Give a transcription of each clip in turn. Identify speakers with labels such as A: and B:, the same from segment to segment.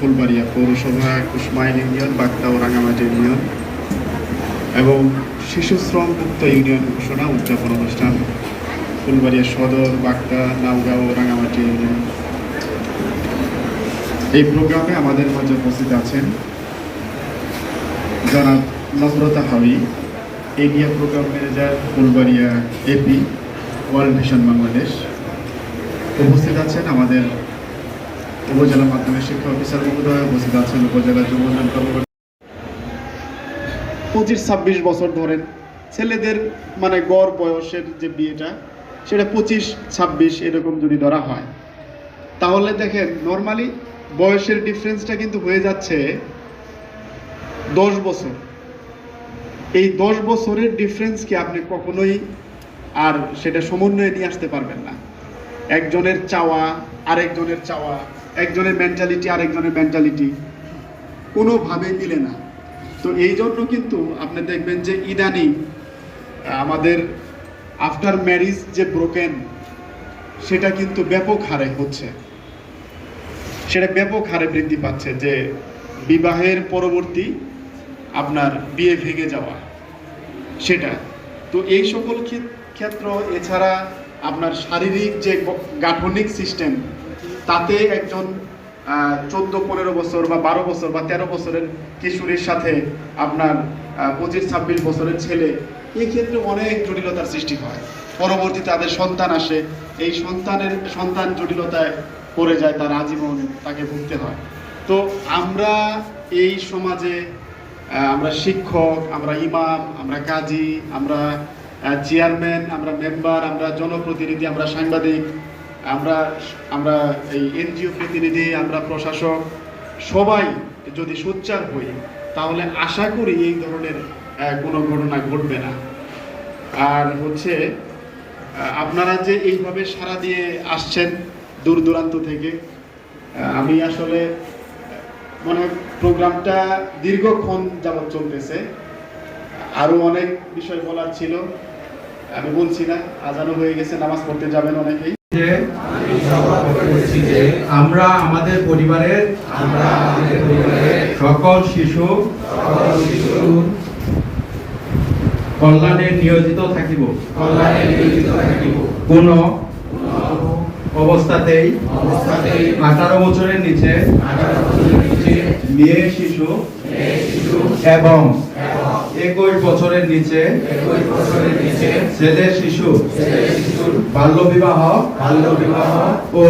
A: উপজেলা কুসমাইল ইউনিয়ন, বাগদা ও রাঙামাটি ইউনিয়ন এবং শিশু শ্রম মুক্ত ইউনিয়ন ঘোষণা, উদযাপন অনুষ্ঠান ফুলবাড়িয়া সদর, বাগদা নাওগাঁও রাঙামাটি ইউনিয়ন। এই প্রোগ্রামে আমাদের মাঝে উপস্থিত আছেন জনাব Namrata Habi area program manager, Phulbaria AP, World Vision Bangladesh. উপস্থিত আছেন আমাদের উপজেলা মাধ্যমিক শিক্ষা অফিসার মহোদয় উপস্থিত আছেন উপজেলা যুব কর্মকর্তা। পঁচিশ ছাব্বিশ বছর ধরেন ছেলেদের মানে গড় বয়সের যে বিয়েটা, সেটা পঁচিশ ছাব্বিশ এরকম যদি ধরা হয়, তাহলে দেখেন নর্মালি বয়সের ডিফারেন্সটা কিন্তু হয়ে যাচ্ছে দশ বছর। এই দশ বছরের ডিফারেন্সকে আপনি কখনোই আর সেটা সমন্বয়ে নিয়ে আসতে পারবেন না। একজনের চাওয়া, আরেকজনের চাওয়া একজনের মেন্টালিটি আরেকজনের মেন্টালিটি কোনোভাবেই মিলে না। তো এই জন্য কিন্তু আপনি দেখবেন যে ইদানিং আমাদের আফটার ম্যারিজ যে ব্রোকেন সেটা কিন্তু ব্যাপক হারে হচ্ছে। সেটা ব্যাপক হারে বৃদ্ধি পাচ্ছে যে বিবাহের পরবর্তী আপনার বিয়ে ভেঙে যাওয়া, সেটা। তো এই সকল ক্ষেত্র, এছাড়া আপনার শারীরিক যে গাঠনিক সিস্টেম তাতে একজন চোদ্দ, পনেরো বছর বা বারো বছর বা তেরো বছরের কিশোরীর সাথে আপনার পঁচিশ, ছাব্বিশ বছরের ছেলে, এই ক্ষেত্রে অনেক জটিলতার সৃষ্টি হয়। পরবর্তী তাদের সন্তান আসে, এই সন্তানের, সন্তান জটিলতায় পড়ে যায়, তার আজীবন তাকে ভুগতে হয়। তো আমরা এই সমাজে আমরা শিক্ষক, আমরা ইমাম, আমরা কাজী, আমরা চেয়ারম্যান, আমরা মেম্বার, আমরা জনপ্রতিনিধি, আমরা সাংবাদিক আমরা আমরা এই এনজিও প্রতিনিধি, আমরা প্রশাসক সবাই যদি সোচ্চার হই, তাহলে আশা করি এই ধরনের কোনো ঘটনা ঘটবে না। আর হচ্ছে আপনারা যে এইভাবে সারা দিয়ে আসছেন দূর দূরান্ত থেকে আমি আসলে মনে প্রোগ্রামটা দীর্ঘক্ষণ যাবৎ চলতেছে। আরও অনেক বিষয় বলার ছিল, আমি বলছি না আজানো হয়ে গেছে, নামাজ পড়তে যাবেন অনেকেই।
B: যে আমরা আমাদের পরিবারের সকল শিশু কল্যাণে নিয়োজিত থাকিব। কোন অবস্থাতেই আঠারো বছরের নিচে মেয়ে শিশু এবং একুশ বছরের নিচে ছেলে শিশু বাল্য বিবাহ
C: বাল্য বিবাহ
B: ও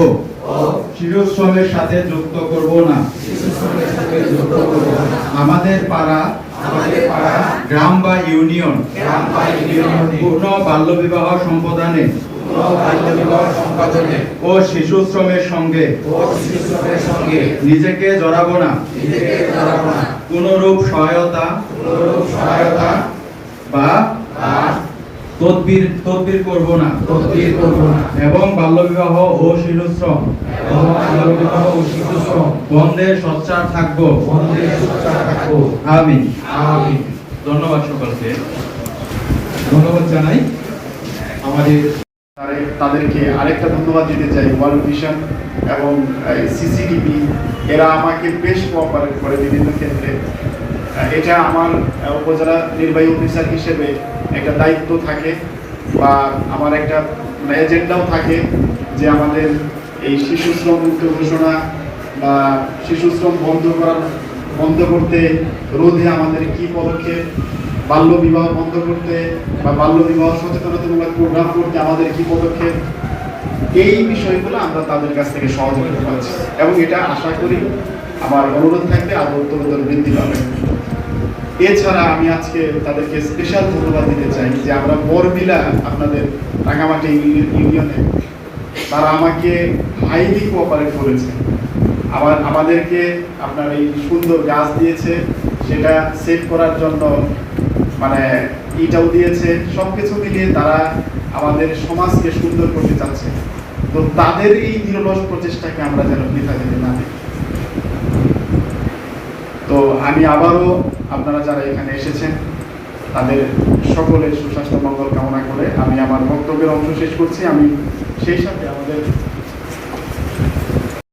C: ও
B: শিশু শ্রমের সাথে যুক্ত করব না। আমাদের পাড়া গ্রাম বা ইউনিয়ন পূর্ণ বাল্য বিবাহ সম্পাদনে ও শিশু শ্রমের সঙ্গে নিজেকে জড়াবো না। কোনরূপ সহায়তা বা তদবির তদবির করব না
C: তদবির করব না।
B: এবং বাল্য বিবাহ ও শিশু শ্রম
C: এবং বাল্য ও শিশু শ্রম
B: বন্ধে সচ্চার থাকব।
C: বন্ধে সোচ্চার থাকব।
B: আমি
C: আমি
B: ধন্যবাদ সকলকে।
C: ধন্যবাদ জানাই। আমাদের
A: তাদেরকে আরেকটা ধন্যবাদ দিতে চাই ওয়ার্ল্ড ভিশন এবং সিসিটিভি এরা আমাকে বেশ কোঅপারেট করে বিভিন্ন ক্ষেত্রে। এটা আমার উপজেলা নির্বাহী অফিসার হিসেবে একটা দায়িত্ব থাকে বা আমার একটা এজেন্ডাও থাকে যে আমাদের এই শিশু শ্রম মুক্ত ঘোষণা বা শিশু শ্রম বন্ধ করার, বন্ধ করতে রোধে আমাদের কি পদক্ষেপ, বাল্য বিবাহ বন্ধ করতে বা বাল্য বিবাহ সচেতনতামূলক প্রোগ্রাম করতে আমাদের কি পদক্ষেপ, এই বিষয়গুলো আমরা তাদের কাছ থেকে সহযোগিতা পাচ্ছি। এবং এটা আশা করি আমার অনুরোধ থাকবে আরও উত্তরোত্তর বৃদ্ধি পাবে। এছাড়া আমি আজকে তাদেরকে স্পেশাল ধন্যবাদ দিতে চাই যে আমরা বরবিলা আপনাদের রাঙামাটি ইউনিয়নে তারা আমাকে হাইলি কোঅপারেট করেছে। আবার আমাদেরকে আপনার এই সুন্দর গাছ দিয়েছে, সেটা সেভ করার জন্য মানে ইটাও দিয়েছে সব কিছু মিলিয়ে তারা আমাদের সমাজকে সুন্দর করতে চাচ্ছে। তো তাদের এই নিরলস প্রচেষ্টাকে আমরা যেন বৃথা যেতে না দিই তো আমি আবারও আপনারা যারা এখানে এসেছেন, তাদের সকলের সুস্বাস্থ্য মঙ্গল কামনা করে আমি আমার বক্তব্যের অংশ শেষ করছি। আমি সেই সাথে আমাদের